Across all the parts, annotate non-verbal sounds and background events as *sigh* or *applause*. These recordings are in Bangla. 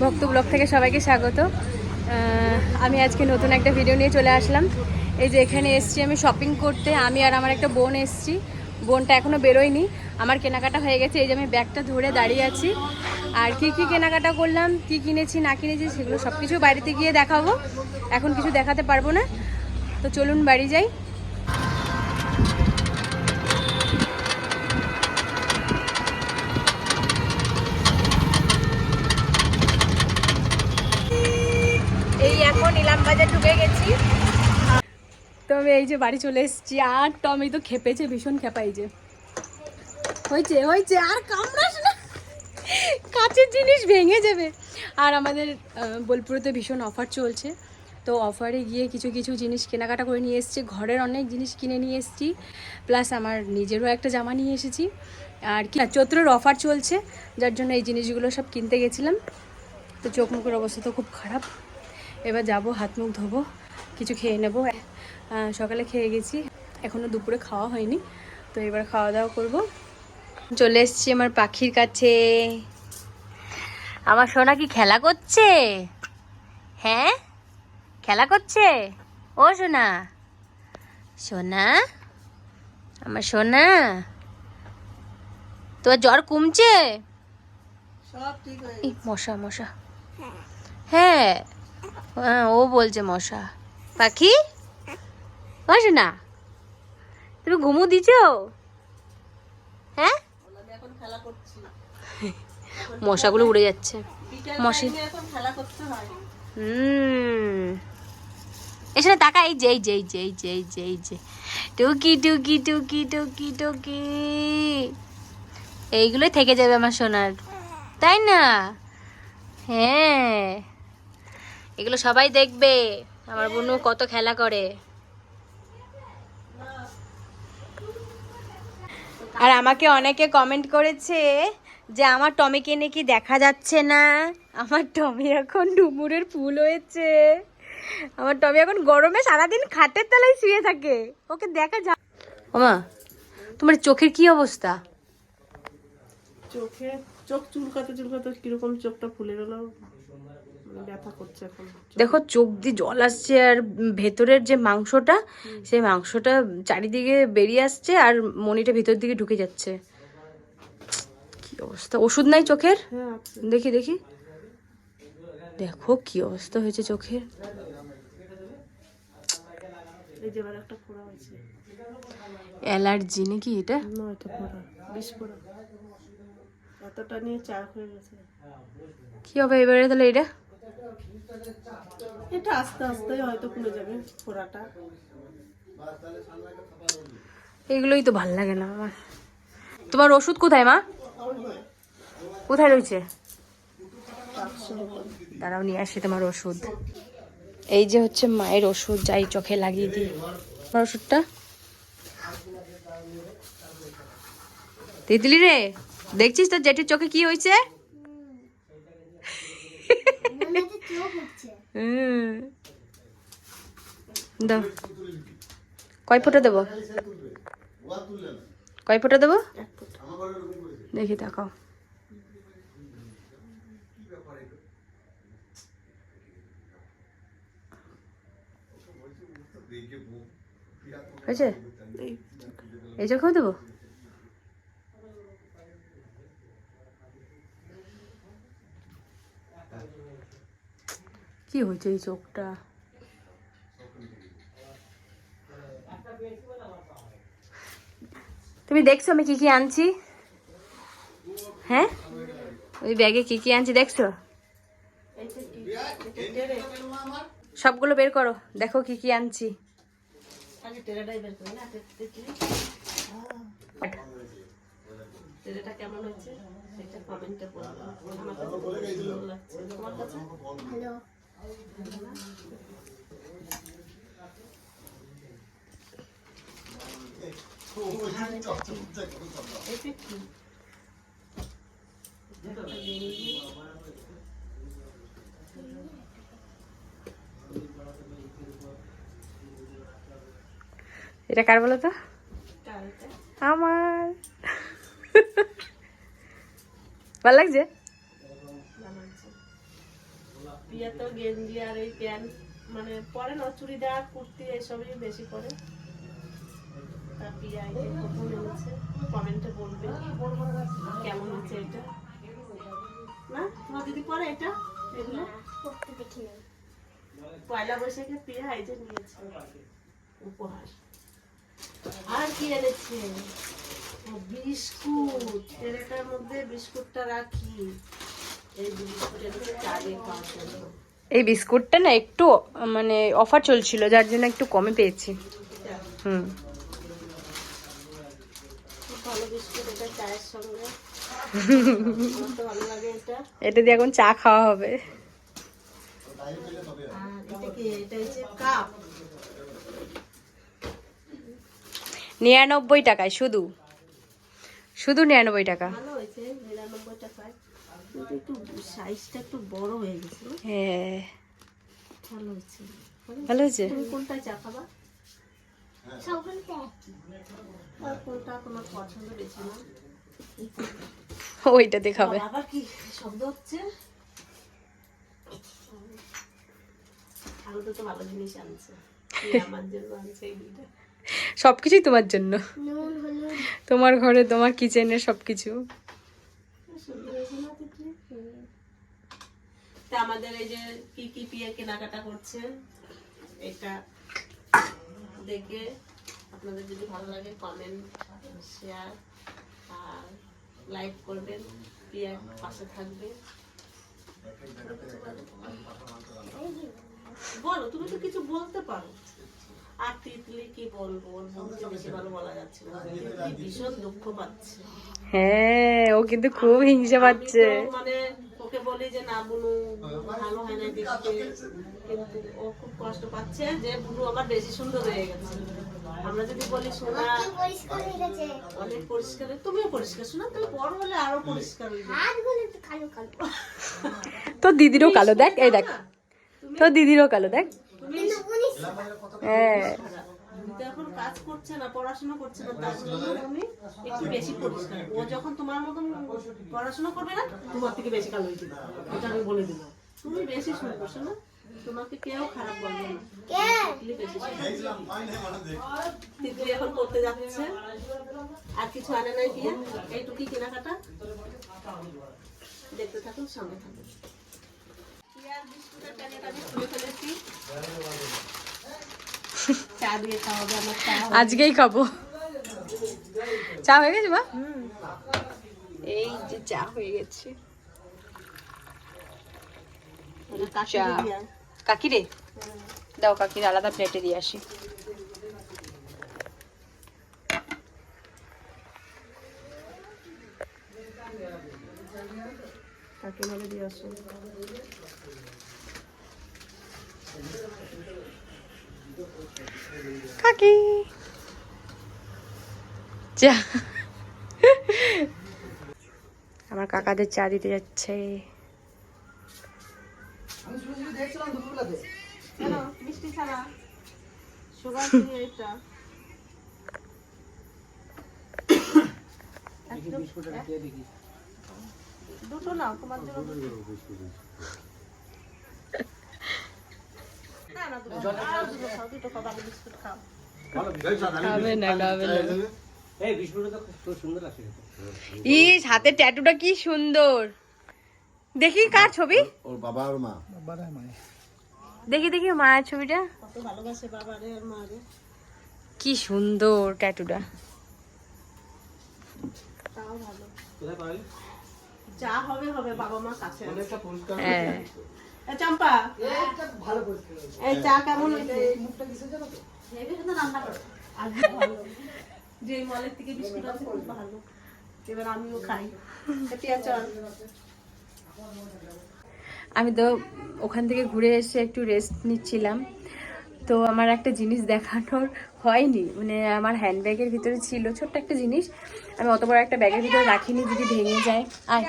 ভক্ত ব্লগ থেকে সবাইকে স্বাগত। আমি আজকে নতুন একটা ভিডিও নিয়ে চলে আসলাম। এই যে এখানে এসছি আমি শপিং করতে। আমি আর আমার একটা বোন এসছি। বোনটা এখনও বেরোয়নি। আমার কেনাকাটা হয়ে গেছে। এই যে আমি ব্যাগটা ধরে দাঁড়িয়ে আছি। আর কি কি কেনাকাটা করলাম, কি কিনেছি, না কিনেছি সেগুলো সব কিছু বাড়িতে গিয়ে দেখাবো। এখন কিছু দেখাতে পারব না। তো চলুন বাড়ি যাই এই এখন ইলাম বাজার ঢুকে গেছি তো আমি এই যে বাড়ি চলে এসেছি। আর টমি তো খেপেছে, ভীষণ খেপা এই যে। হয়েছে হয়েছে, আর কামড়াস না। কাছের জিনিস ভেঙে যাবে। আর আমাদের বোলপুরেতে ভীষণ অফার চলছে। তো অফারে গিয়ে কিছু কিছু জিনিস কেনাকাটা করে নিয়ে এসেছি। ঘরের অনেক জিনিস কিনে নিয়ে এসেছি। প্লাস আমার নিজেরও একটা জামা নিয়ে এসেছি। আর কি চৈত্রের অফার চলছে, যার জন্য এই জিনিসগুলো সব কিনতে গেছিলাম। তো চোখ মুখের অবস্থা তো খুব খারাপ। এবার যাব, হাত মুখ ধোবো, কিছু খেয়ে নেব। সকালে খেয়ে গেছি। এখনও দুপুরে খাওয়া হয়নি তো এবার খাওয়া দাওয়া করব। চলে এসছি আমার পাখির কাছে। আমার সোনা কি খেলা করছে? হ্যাঁ? খেলা করছে? ও সোনা। সোনা? আমার সোনা? তোর জ্বর কমছে? সব এই মশা মশা। হ্যাঁ। হ্যাঁ। ও বলছে মশা। পাখি? বসে না। তুমি ঘুমু দিছ? হ্যাঁ? মশাগুলো উড়ে যাচ্ছে। মশি। হুম। এখানে তাকা এই যে এই যে এই যে এই যে এই যে এই যে। টুকি টুকি টুকি টুকি টুকি। এইগুলোই থেকে যাবে আমার সোনার। তাই না? হ্যাঁ। এগুলো সবাই দেখবে। আমার বোনু কত খেলা করে। আর আমাকে অনেকে কমেন্ট করেছে যে, আমার টমিকে নাকি দেখা যাচ্ছে না? আমার টমি এখন ডুমুরের ফুল হয়েছে। আমার টমি এখন গরমে সারাদিন খাটের তলায় শুয়ে থাকে। ওকে দেখা যা ওমা, তোমার চোখের কি অবস্থা? চোখে চোখ চুলকাতে চুলকাতে কীরকম চোখটা ফুলে গেল। মানে ব্যথা করছে এখন। দেখো চোখ দিয়ে জল আসছে আর ভেতরের যে মাংসটা সেই মাংসটা চারিদিকে বেরিয়ে আসছে আর মনিটা ভিতর দিকে ঢুকে যাচ্ছে। কি অবস্থা? ওষুধ নাই চোখের? হ্যাঁ দেখি দেখি। দেখো কি অবস্থা হয়েছে চোখের। অ্যালার্জি নাকি এটা? না এটা ফোড়া এতটা নিয়ে চাক হয়ে গেছে। কি হবে এবারে তাহলে এটা? এটা আস্তে আস্তে হয়তো খুলে যাবে ফোড়াটা এগুলোই তো ভালো লাগে না আমার তোমার ওষুধ কোথায় মা? কোথায় রয়েছে। দাঁড়াও নিয়ে আসি তোমার ওষুধ। এই যে হচ্ছে মায়ের ওষুধ যাই চোখে লাগিয়ে দিই। তোমার ওষুধটা? তিতলি রে? দেখছিস তো জেঠির চোখে কি হয়েছে? কয় ফোঁটা দেবো? কয় ফোঁটা দেবো? দেখি, দেখাও। হয়েছে? এই চোখেও দেবো? কি হয়েছে এই চোখটা? তুমি দেখছ আমি কি কি আনছি? হ্যাঁ? ওই ব্যাগে কি কি আনছি দেখছ? সবগুলো বের করো, দেখো কি কি আনছি। কেমন এটা কার বলো তো? আমার। *laughs* ভালো লাগছে? পিয়া তো গেঞ্জি আর এই প্যান্ট মানে পরে না, চুড়িদার, কুর্তি এসবই বেশি পরে। তা পিয়া প্রথম কমেন্টে বলবে। কেমন হচ্ছে এটা? না? তোমার দিদি পরে এটা? এগুলো? পয়লা বৈশাখে পিয়া এই যে নিয়েছে। উপহার। আর কি এনেছে? বিস্কুট। এটার মধ্যে বিস্কুটটা রাখি। এই বিস্কুটটা না একটু মানে অফার চলছিল, যার জন্য একটু কমে পেয়েছি। হুম। এটা দিয়ে এখন চা খাওয়া হবে। নিরানব্বই টাকায়, শুধু। শুধু নিরানব্বই টাকা। টাকায় কিন্তু একটু সাইজটা একটু বড় হয়ে গেছে। হ্যাঁ। ভালো হয়েছে। ভালো হয়েছে? তুমি কোনটায় চা খাবা কোনটা তোমার পছন্দ বেশি না? ওইটা দেখাবে। আর আবার কি শব্দ হচ্ছে? আরও তো ভালো জিনিস আনছে। আমার জন্য আনছে এই সবকিছুই তোমার জন্য। তোমার ঘরে তোমার কিচেনের সবকিছু সুন্দর হয়েছে না দেখলে? হুম। তা আমাদের এই যে কি কি পিয়ে কেনাকাটা করছে এটা দেখে আপনাদের যদি ভালো লাগে কমেন্ট শেয়ার আর লাইক করবেন পিয়ার পাশে থাকবে। বলো তুমি তো কিছু বলতে পারো। আর তিতলি কি বলব? বেশি ভালো বলা যাচ্ছে না। ভীষণ দুঃখ পাচ্ছে। হ্যাঁ ও কিন্তু খুব হিংসা পাচ্ছে। মানে ওকে বলি যে না বুনু ভালো হয় না দেখতে। কিন্তু ও খুব কষ্ট পাচ্ছে যে বুনু আমার বেশি সুন্দর হয়ে গেছে। আমরা যদি বলি সোনা পরিষ্কার হয়ে গেছে? অনেক পরিষ্কার তুমিও পরিষ্কার শোনা তুমি বড় হলে আরও পরিষ্কার হয়ে যাবে। হাতগুলো একটু কালো কালো। তোর দিদিরও কালো দেখ এই দেখ। তোর দিদিরও কালো দেখ। হ্যাঁ। তো এখন কাজ করছে না, পড়াশোনা করছে না, তার জন্য তুমি একটু বেশি পরিষ্কার। ও যখন তোমার মতন পড়াশোনা করবে না, তোমার থেকে বেশি কালো হয়ে যাবে। এটা আমি বলে দিলাম। তুমি বেশি শোনা তোমাকে কেউ খারাপ বলবে না। তিতলি এখন করতে যাচ্ছে। আর কিছু আনে নাই দিয়ে এইটুকুই কেনাকাটা। দেখতে থাকুন, সঙ্গে থাকুন। বিস্কুটের প্যাকেট আমি খুলে ফেলেছি। আজকেই খাব। চা হয়ে গেছে মা? এই যে চা হয়ে গেছে। মানে কাশি চা। কাকি রে? দাও কাকির আলাদা প্লেটে দিয়ে আসি। কাকে বলে দিয়ে আসো। কাকি। চা আমার কাকাদের চা দিতে যাচ্ছে। দুটো নাও তোমার জন্য দুটো। না না দুটো আর দুটো খাও দুটো খাও বাকি বিস্কুট খাও খাবে না খাবে না এই বিস্কুটটা তো খুব সুন্দর লাগছে খেতে। ইস হাতের ট্যাটুটা কি সুন্দর। দেখি কার ছবি? ওর বাবা আর মা। দেখি দেখি মায়ের ছবিটা। কত ভালোবাসে বাবারে আর মারে কি সুন্দর ট্যাটুটা তাও ভালো কোথায় পারলি যা হবে হবে বাবা মা কাছে আছে। অনেকটা পরিষ্কার এ চম্পা এই চা কেমন হয়েছে? হেভি কিন্তু রান্না করো। *laughs* যে মলের থেকে বিস্কুট আছে খুব ভালো। এবার আমিও খাই। পিয়া চল। আমি তো ওখান থেকে ঘুরে এসে একটু রেস্ট নিচ্ছিলাম। তো আমার একটা জিনিস দেখানোর হয়নি। মানে আমার হ্যান্ডব্যাগের ভিতরে ছিল ছোট্ট একটা জিনিস। আমি অত বড় একটা ব্যাগের ভিতরে রাখিনি যদি ভেঙে যায়। আয়।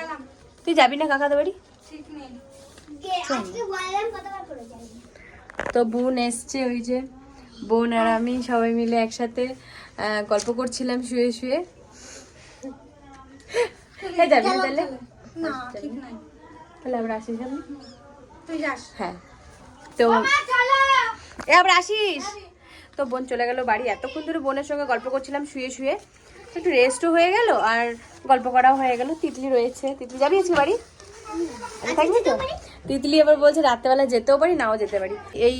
তুই যাবি না কাকাদের বাড়ি? কে আজকে তো বোন এসছে ওই যে বোন আর আমি সবাই মিলে একসাথে গল্প করছিলাম শুয়ে শুয়ে। হয়ে যাবি তাহলে তাহলে আবার আসিস আমি? হ্যাঁ। তো এ আবার আসিস? তো বোন চলে গেল বাড়ি। এতক্ষণ ধরে বোনের সঙ্গে গল্প করছিলাম শুয়ে শুয়ে। একটু রেস্টও হয়ে গেল আর গল্প করাও হয়ে গেল। তিতলি রয়েছে। তিতলি যাবি আজকে বাড়ি? থাকবি তো? তিতলি আবার বলছে রাত্রেবেলা যেতেও পারি, নাও যেতে পারি। এই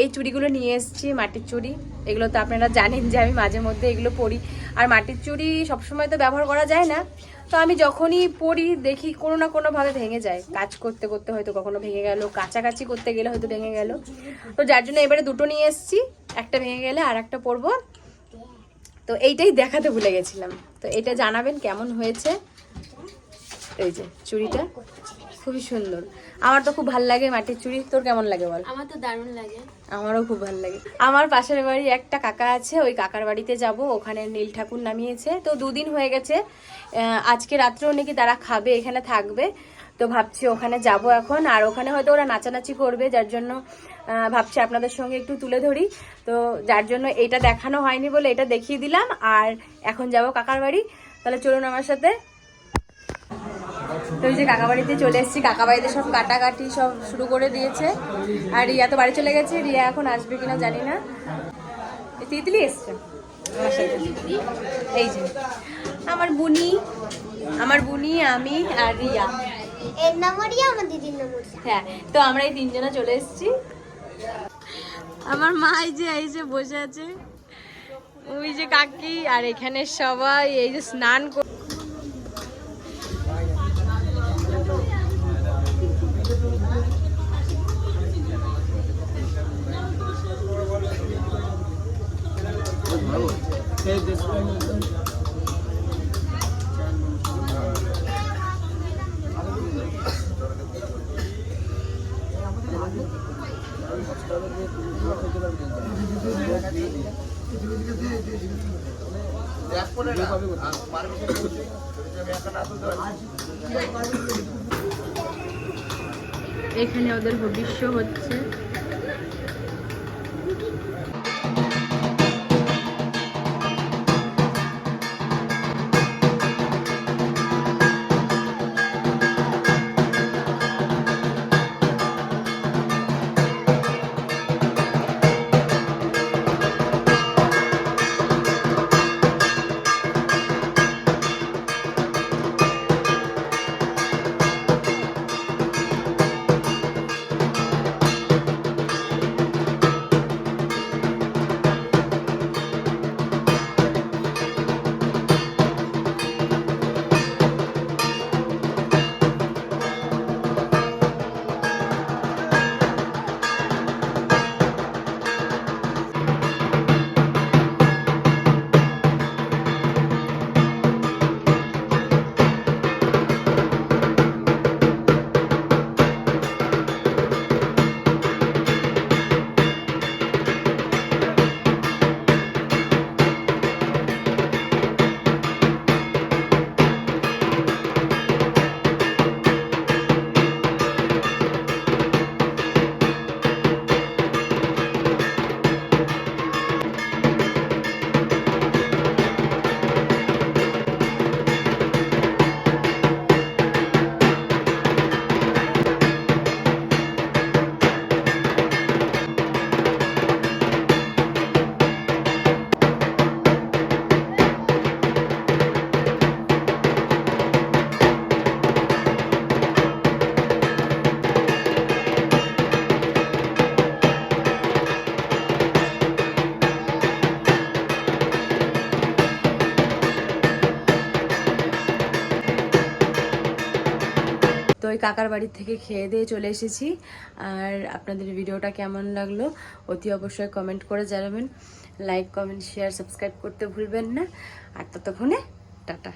এই চুড়িগুলো নিয়ে এসেছি, মাটির চুড়ি। এগুলো তো আপনারা জানেন যে আমি মাঝে মধ্যে এগুলো পরি। আর মাটির চুড়ি সবসময় তো ব্যবহার করা যায় না। তো আমি যখনই পরি, দেখি কোনো না কোনোভাবে ভেঙে যায়। কাজ করতে করতে হয়তো কখনো ভেঙে গেল, কাছাকাছি করতে গেলে হয়তো ভেঙে গেল। তো যার জন্য এবারে দুটো নিয়ে এসেছি, একটা ভেঙে গেলে আর একটা পরবো। তো এইটাই দেখাতে ভুলে গেছিলাম। তো এটা জানাবেন কেমন হয়েছে? এই যে চুড়িটা, খুবই সুন্দর। আমার তো খুব ভালো লাগে মাটির চুড়ি তোর কেমন লাগে বল? আমার তো দারুণ লাগে। আমারও খুব ভালো লাগে। আমার পাশের বাড়ি একটা কাকা আছে ওই কাকার বাড়িতে যাব ওখানে নীল ঠাকুর নামিয়েছে। তো দুদিন হয়ে গেছে আজকে রাত্রেও নাকি তারা খাবে এখানে থাকবে। তো ভাবছি ওখানে যাব এখন আর ওখানে হয়তো ওরা নাচানাচি করবে যার জন্য ভাবছি আপনাদের সঙ্গে একটু তুলে ধরি। তো যার জন্য এটা দেখানো হয়নি বলে এটা দেখিয়ে দিলাম আর এখন যাব কাকার বাড়ি। তাহলে চলুন আমার সাথে। তো এই যে কাকা বাড়িতে চলে এসেছি। কাকা বাড়িতে সব কাটাকাটি সব শুরু করে দিয়েছে। আর রিয়া তো বাড়ি চলে গেছে। রিয়া এখন আসবে কিনা জানি না। তিতলি এসছে। এই যে। আমার বুনি আমার বুনি আমি আর রিয়া। এর নম্বরই আমার দিদির হ্যাঁ তো আমরা এই তিনজনে চলে এসেছি। আমার মা এই যে এই যে বসে আছে। ওই যে কাকি আর এখানে সবাই এই যে স্নান কর- এখানে ওদের ভবিষ্য হচ্ছে। ওই কাকার বাড়ির থেকে খেয়ে দিয়ে চলে এসেছি। আর আপনাদের ভিডিওটা কেমন লাগল অতি অবশ্যই কমেন্ট করে জানাবেন। লাইক কমেন্ট শেয়ার সাবস্ক্রাইব করতে ভুলবেন না। আর ততক্ষণে, টাটা।